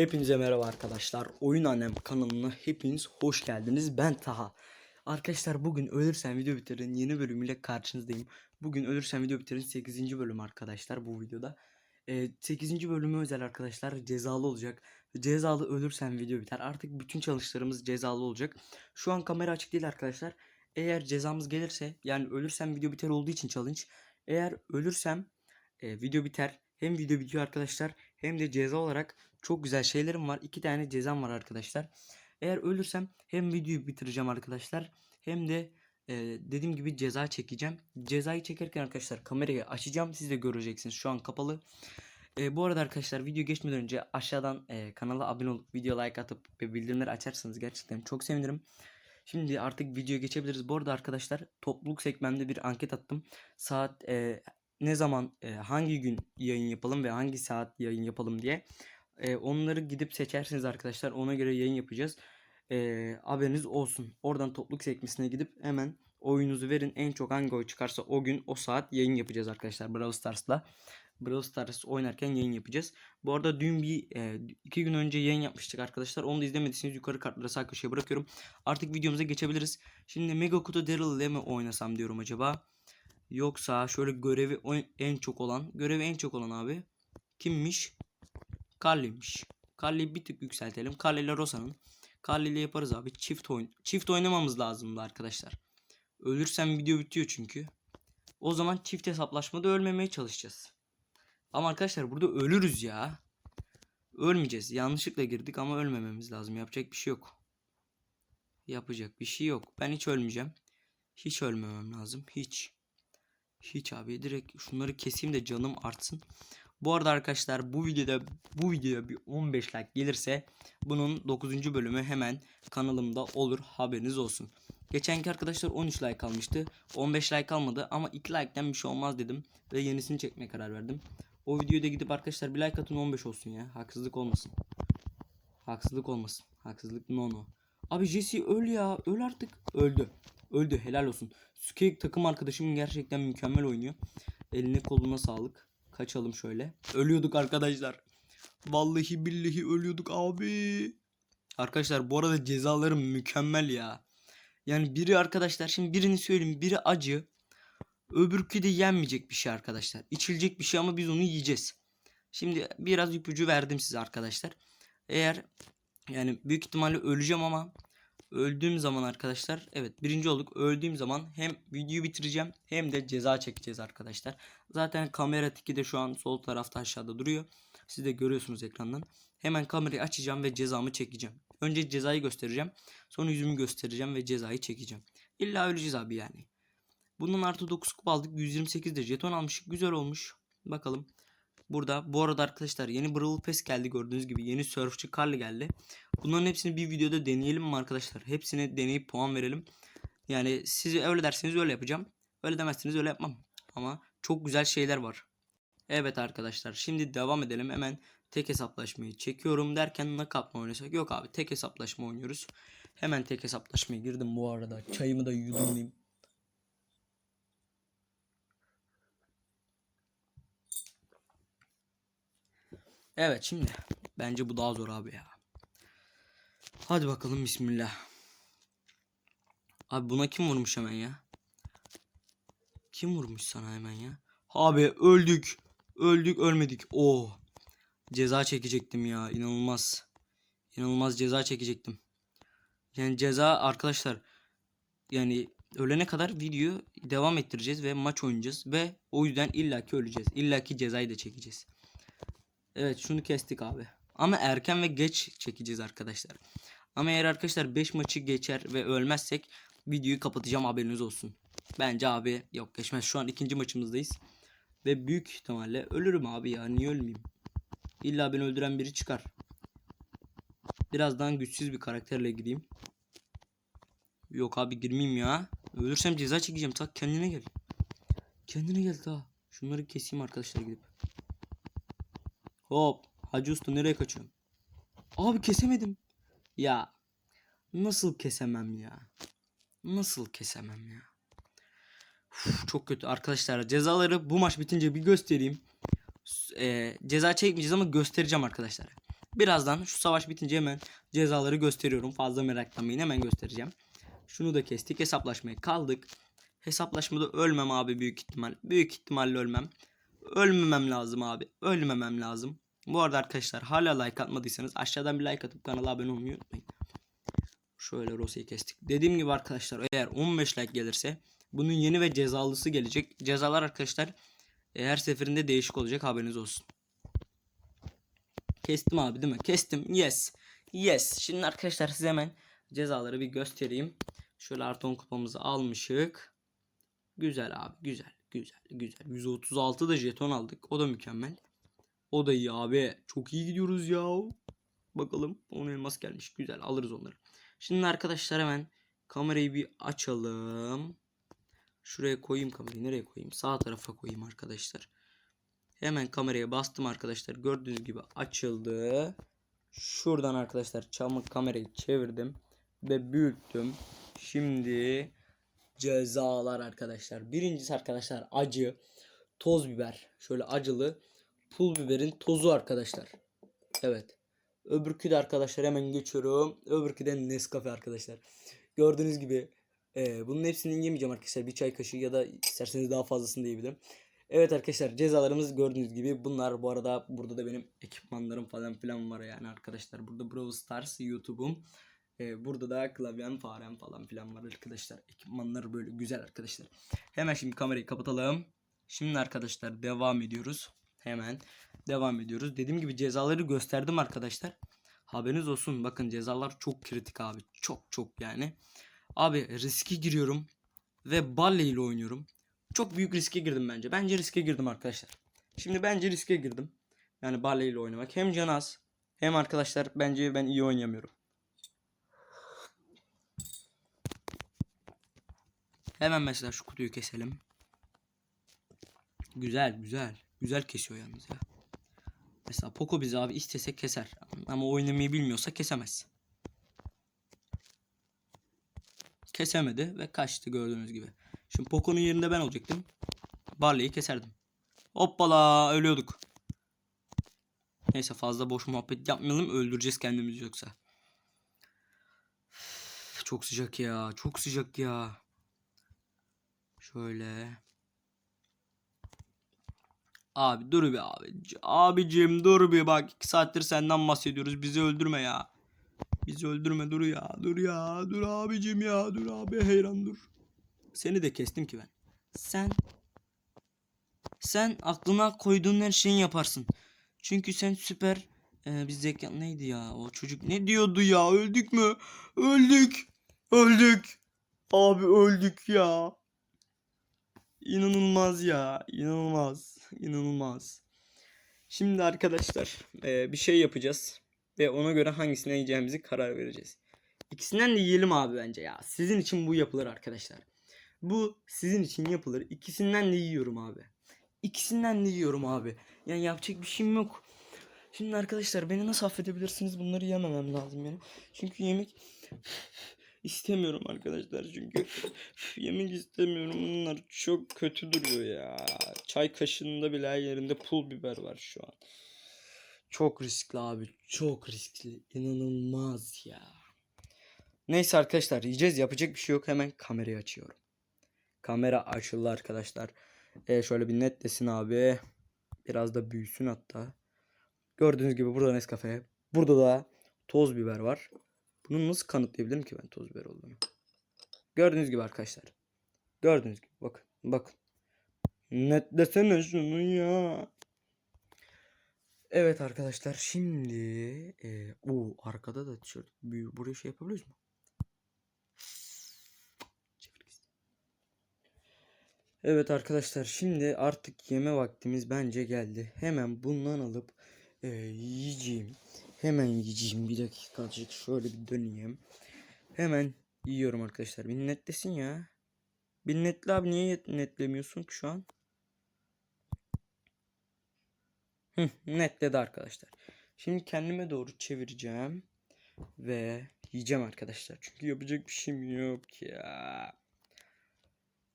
Hepinize merhaba arkadaşlar. Oyun Annem kanalına hepiniz hoş geldiniz. Ben Taha. Arkadaşlar bugün Ölürsen Video Biter'in yeni bölümüyle karşınızdayım. Bugün Ölürsen Video Biter'in 8. bölümü arkadaşlar bu videoda. Ee, 8. bölümü özel arkadaşlar cezalı olacak. Cezalı ölürsen video biter. Artık bütün çalışlarımız cezalı olacak. Şu an kamera açık değil arkadaşlar. Eğer cezamız gelirse yani ölürsem video biter olduğu için challenge. Eğer ölürsem e, video biter. Hem video bitiyor arkadaşlar hem de ceza olarak çok güzel şeylerim var. İki tane cezam var arkadaşlar. Eğer ölürsem hem videoyu bitireceğim arkadaşlar hem de e, dediğim gibi ceza çekeceğim. Cezayı çekerken arkadaşlar kamerayı açacağım. Siz de göreceksiniz. Şu an kapalı. E, bu arada arkadaşlar video geçmeden önce aşağıdan e, kanala abone olup video like atıp ve bildirimleri açarsanız gerçekten çok sevinirim. Şimdi artık videoya geçebiliriz. Bu arada arkadaşlar topluluk segmentte bir anket attım. Saat e, ne zaman e, hangi gün yayın yapalım ve hangi saat yayın yapalım diye. E, onları gidip seçersiniz arkadaşlar. Ona göre yayın yapacağız. E, haberiniz olsun. Oradan topluluk sekmesine gidip hemen oyunuzu verin. En çok hangi oy çıkarsa o gün o saat yayın yapacağız arkadaşlar Brawl Stars'la. Brawl Stars oynarken yayın yapacağız. Bu arada dün bir e, iki gün önce yayın yapmıştık arkadaşlar. Onu da izlemediyseniz yukarı kartlara sağ köşeye bırakıyorum. Artık videomuza geçebiliriz. Şimdi Mega Kutu Daryl ile mi oynasam diyorum acaba. Yoksa şöyle görevi oyn- en çok olan. Görevi en çok olan abi. Kimmiş? Carly'miş. Carly'yi bir tık yükseltelim. Carly ile Rosa'nın. Carly ile yaparız abi. Çift oyun. Çift oynamamız lazımdı arkadaşlar. Ölürsem video bitiyor çünkü. O zaman çift hesaplaşmada ölmemeye çalışacağız. Ama arkadaşlar burada ölürüz ya. Ölmeyeceğiz. Yanlışlıkla girdik ama ölmememiz lazım. Yapacak bir şey yok. Yapacak bir şey yok. Ben hiç ölmeyeceğim. Hiç ölmemem lazım. Hiç. Hiç abi. Direkt şunları keseyim de canım artsın. Bu arada arkadaşlar bu videoda bu videoya bir 15 like gelirse bunun 9. bölümü hemen kanalımda olur. Haberiniz olsun. Geçenki arkadaşlar 13 like almıştı. 15 like almadı ama 2 like'den bir şey olmaz dedim ve yenisini çekmeye karar verdim. O videoda gidip arkadaşlar bir like atın 15 olsun ya. Haksızlık olmasın. Haksızlık olmasın. Haksızlık no no. Abi Jesse öl ya. Öl artık. Öldü. Öldü. Helal olsun. Skate takım arkadaşım gerçekten mükemmel oynuyor. Eline koluna sağlık. Kaçalım şöyle. Ölüyorduk arkadaşlar. Vallahi billahi ölüyorduk abi. Arkadaşlar bu arada cezalarım mükemmel ya. Yani biri arkadaşlar şimdi birini söyleyeyim. Biri acı. Öbürkü de yenmeyecek bir şey arkadaşlar. İçilecek bir şey ama biz onu yiyeceğiz. Şimdi biraz ipucu verdim size arkadaşlar. Eğer yani büyük ihtimalle öleceğim ama öldüğüm zaman arkadaşlar evet birinci olduk. Öldüğüm zaman hem videoyu bitireceğim hem de ceza çekeceğiz arkadaşlar. Zaten kamera tiki de şu an sol tarafta aşağıda duruyor. Siz de görüyorsunuz ekrandan. Hemen kamerayı açacağım ve cezamı çekeceğim. Önce cezayı göstereceğim. Sonra yüzümü göstereceğim ve cezayı çekeceğim. İlla öleceğiz abi yani. Bundan artı 9 kupa aldık. 128 de jeton almışık. Güzel olmuş. Bakalım. Burada bu arada arkadaşlar yeni Brawl Pass geldi gördüğünüz gibi. Yeni Surfçı Carly geldi. Bunların hepsini bir videoda deneyelim mi arkadaşlar? Hepsini deneyip puan verelim. Yani siz öyle derseniz öyle yapacağım. Öyle demezseniz öyle yapmam. Ama çok güzel şeyler var. Evet arkadaşlar şimdi devam edelim. Hemen tek hesaplaşmayı çekiyorum derken nakap mı oynasak? Yok abi tek hesaplaşma oynuyoruz. Hemen tek hesaplaşmaya girdim bu arada. Çayımı da yudumlayayım. Evet şimdi bence bu daha zor abi ya. Hadi bakalım bismillah. Abi buna kim vurmuş hemen ya? Kim vurmuş sana hemen ya? Abi öldük. Öldük ölmedik. Oh. Ceza çekecektim ya. inanılmaz. İnanılmaz ceza çekecektim. Yani ceza arkadaşlar yani ölene kadar video devam ettireceğiz ve maç oynayacağız ve o yüzden illaki öleceğiz. İllaki cezayı da çekeceğiz. Evet şunu kestik abi. Ama erken ve geç çekeceğiz arkadaşlar. Ama eğer arkadaşlar 5 maçı geçer ve ölmezsek videoyu kapatacağım haberiniz olsun. Bence abi yok geçmez. Şu an ikinci maçımızdayız. Ve büyük ihtimalle ölürüm abi ya. Niye ölmeyeyim? İlla beni öldüren biri çıkar. Birazdan güçsüz bir karakterle gireyim. Yok abi girmeyeyim ya. Ölürsem ceza çekeceğim. Tak kendine gel. Kendine gel ta. Şunları keseyim arkadaşlar gidip. Hop. Hacı Usta nereye kaçıyorsun? Abi kesemedim. Ya. Nasıl kesemem ya? Nasıl kesemem ya? Uf, çok kötü arkadaşlar. Cezaları bu maç bitince bir göstereyim. Eee, ceza çekmeyeceğiz ama göstereceğim arkadaşlar. Birazdan şu savaş bitince hemen cezaları gösteriyorum. Fazla meraklanmayın hemen göstereceğim. Şunu da kestik. Hesaplaşmaya kaldık. Hesaplaşmada ölmem abi büyük ihtimal. Büyük ihtimalle ölmem. Ölmemem lazım abi. Ölmemem lazım. Bu arada arkadaşlar hala like atmadıysanız aşağıdan bir like atıp kanala abone olmayı unutmayın. Şöyle Rosy'yi kestik. Dediğim gibi arkadaşlar eğer 15 like gelirse bunun yeni ve cezalısı gelecek. Cezalar arkadaşlar e, her seferinde değişik olacak haberiniz olsun. Kestim abi değil mi? Kestim. Yes. Yes. Şimdi arkadaşlar size hemen cezaları bir göstereyim. Şöyle artı 10 kupamızı almışık. Güzel abi. Güzel. Güzel. Güzel. 136 da jeton aldık. O da mükemmel. O da iyi abi. Çok iyi gidiyoruz ya. Bakalım. 10 elmas gelmiş. Güzel. Alırız onları. Şimdi arkadaşlar hemen kamerayı bir açalım. Şuraya koyayım kamerayı. Nereye koyayım? Sağ tarafa koyayım arkadaşlar. Hemen kameraya bastım arkadaşlar. Gördüğünüz gibi açıldı. Şuradan arkadaşlar çamur kamerayı çevirdim ve büyüttüm. Şimdi cezalar arkadaşlar. Birincisi arkadaşlar acı toz biber. Şöyle acılı pul biberin tozu arkadaşlar. Evet. Öbürkü de arkadaşlar hemen geçiyorum. Öbürkü de Nescafe arkadaşlar. Gördüğünüz gibi e, bunun hepsini yemeyeceğim arkadaşlar. Bir çay kaşığı ya da isterseniz daha fazlasını da yiyebilirim. Evet arkadaşlar cezalarımız gördüğünüz gibi bunlar bu arada burada da benim ekipmanlarım falan filan var yani arkadaşlar. Burada Brawl Stars YouTube'um. Ee, burada da klavyem farem falan filan var arkadaşlar. Ekipmanlar böyle güzel arkadaşlar. Hemen şimdi kamerayı kapatalım. Şimdi arkadaşlar devam ediyoruz. Hemen devam ediyoruz. Dediğim gibi cezaları gösterdim arkadaşlar. Haberiniz olsun bakın cezalar çok kritik abi. Çok çok yani. Abi riske giriyorum. Ve Balle ile oynuyorum. Çok büyük riske girdim bence. Bence riske girdim arkadaşlar. Şimdi bence riske girdim. Yani Barley ile oynamak. Hem can az hem arkadaşlar bence ben iyi oynayamıyorum. Hemen mesela şu kutuyu keselim. Güzel güzel. Güzel kesiyor yalnız ya. Mesela Poco bizi abi istese keser. Ama oynamayı bilmiyorsa kesemez. Kesemedi ve kaçtı gördüğünüz gibi. Şimdi Poco'nun yerinde ben olacaktım. Barley'i keserdim. Hoppala ölüyorduk. Neyse fazla boş muhabbet yapmayalım öldüreceğiz kendimizi yoksa. Çok sıcak ya. Çok sıcak ya. Şöyle. Abi dur bir abi. Abicim dur bir bak. 2 saattir senden bahsediyoruz. Bizi öldürme ya. Bizi öldürme dur ya. Dur ya. Dur abicim ya. Dur abi heyran dur. Seni de kestim ki ben. Sen sen aklına koyduğun her şeyi yaparsın. Çünkü sen süper e, bir zeka neydi ya o çocuk ne diyordu ya öldük mü? Öldük. Öldük. Abi öldük ya. İnanılmaz ya. inanılmaz. İnanılmaz. Şimdi arkadaşlar e, bir şey yapacağız. Ve ona göre hangisine yiyeceğimizi karar vereceğiz. İkisinden de yiyelim abi bence ya. Sizin için bu yapılır arkadaşlar. Bu sizin için yapılır. İkisinden de yiyorum abi. İkisinden de yiyorum abi. Yani yapacak bir şeyim yok. Şimdi arkadaşlar beni nasıl affedebilirsiniz? Bunları yememem lazım benim. Çünkü yemek istemiyorum arkadaşlar. Çünkü yemek istemiyorum. Bunlar çok kötü duruyor ya. Çay kaşığında bile her yerinde pul biber var şu an. Çok riskli abi. Çok riskli. İnanılmaz ya. Neyse arkadaşlar yiyeceğiz. Yapacak bir şey yok. Hemen kamerayı açıyorum. Kamera açıldı arkadaşlar. Ee, şöyle bir netlesin abi. Biraz da büyüsün hatta. Gördüğünüz gibi burada Nescafe. Burada da toz biber var. Bunu nasıl kanıtlayabilirim ki ben toz biber olduğunu? Gördüğünüz gibi arkadaşlar. Gördüğünüz gibi bakın. Bakın. Netlesene şunu ya. Evet arkadaşlar şimdi e, o arkada da tişört. Buraya şey yapabiliyoruz mu? Evet arkadaşlar şimdi artık yeme vaktimiz bence geldi. Hemen bundan alıp e, yiyeceğim. Hemen yiyeceğim. Bir dakikacık şöyle bir döneyim. Hemen yiyorum arkadaşlar. Bir netlesin ya. Bir netle abi niye netlemiyorsun ki şu an? Netledi arkadaşlar. Şimdi kendime doğru çevireceğim. Ve yiyeceğim arkadaşlar. Çünkü yapacak bir şeyim yok ya.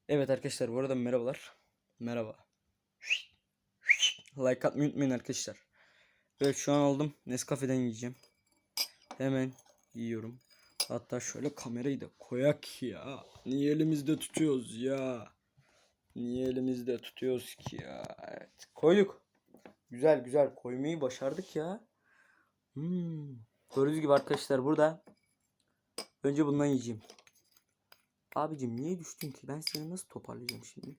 Evet arkadaşlar bu arada merhabalar. Merhaba. Like atmayı unutmayın arkadaşlar. Evet şu an aldım. Nescafe'den yiyeceğim. Hemen yiyorum. Hatta şöyle kamerayı da koyak ya. Niye elimizde tutuyoruz ya? Niye elimizde tutuyoruz ki ya? Evet. Koyduk. Güzel güzel koymayı başardık ya. Hmm. Gördüğünüz gibi arkadaşlar burada. Önce bundan yiyeceğim. Abicim niye düştün ki? Ben seni nasıl toparlayacağım şimdi?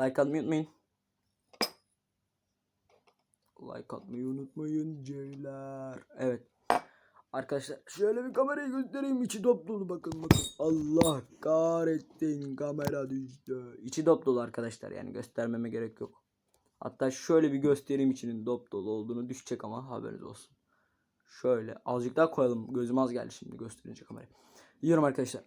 Like atmayı unutmayın. Like atmayı unutmayın Ceyler. Evet. Arkadaşlar şöyle bir kamerayı göstereyim. İçi dop dolu bakın bakın. Allah kahretsin kamera düştü. İçi dop dolu arkadaşlar yani göstermeme gerek yok. Hatta şöyle bir göstereyim içinin dop dolu olduğunu düşecek ama haberiniz olsun. Şöyle azıcık daha koyalım. Gözüm az geldi şimdi gösterince kamerayı. Yiyorum arkadaşlar.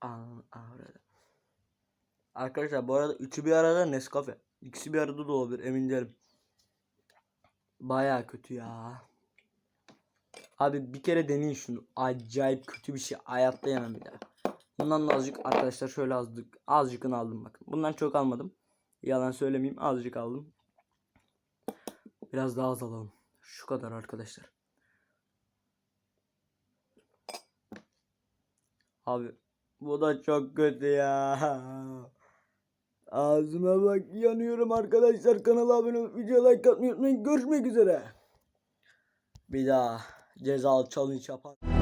Aa, arada. Arkadaşlar bu arada üçü bir arada Nescafe. İkisi bir arada da olabilir emin değilim. Baya kötü ya. Abi bir kere deneyin şunu. Acayip kötü bir şey. Hayatta yemem bir daha. Bundan da azıcık arkadaşlar şöyle azıcık azıcıkını aldım bakın. Bundan çok almadım. Yalan söylemeyeyim azıcık aldım. Biraz daha az alalım. Şu kadar arkadaşlar. Abi bu da çok kötü ya. Ağzıma bak yanıyorum arkadaşlar. Kanala abone olup videoya like atmayı unutmayın. Görüşmek üzere. Bir daha cezalı challenge yapan.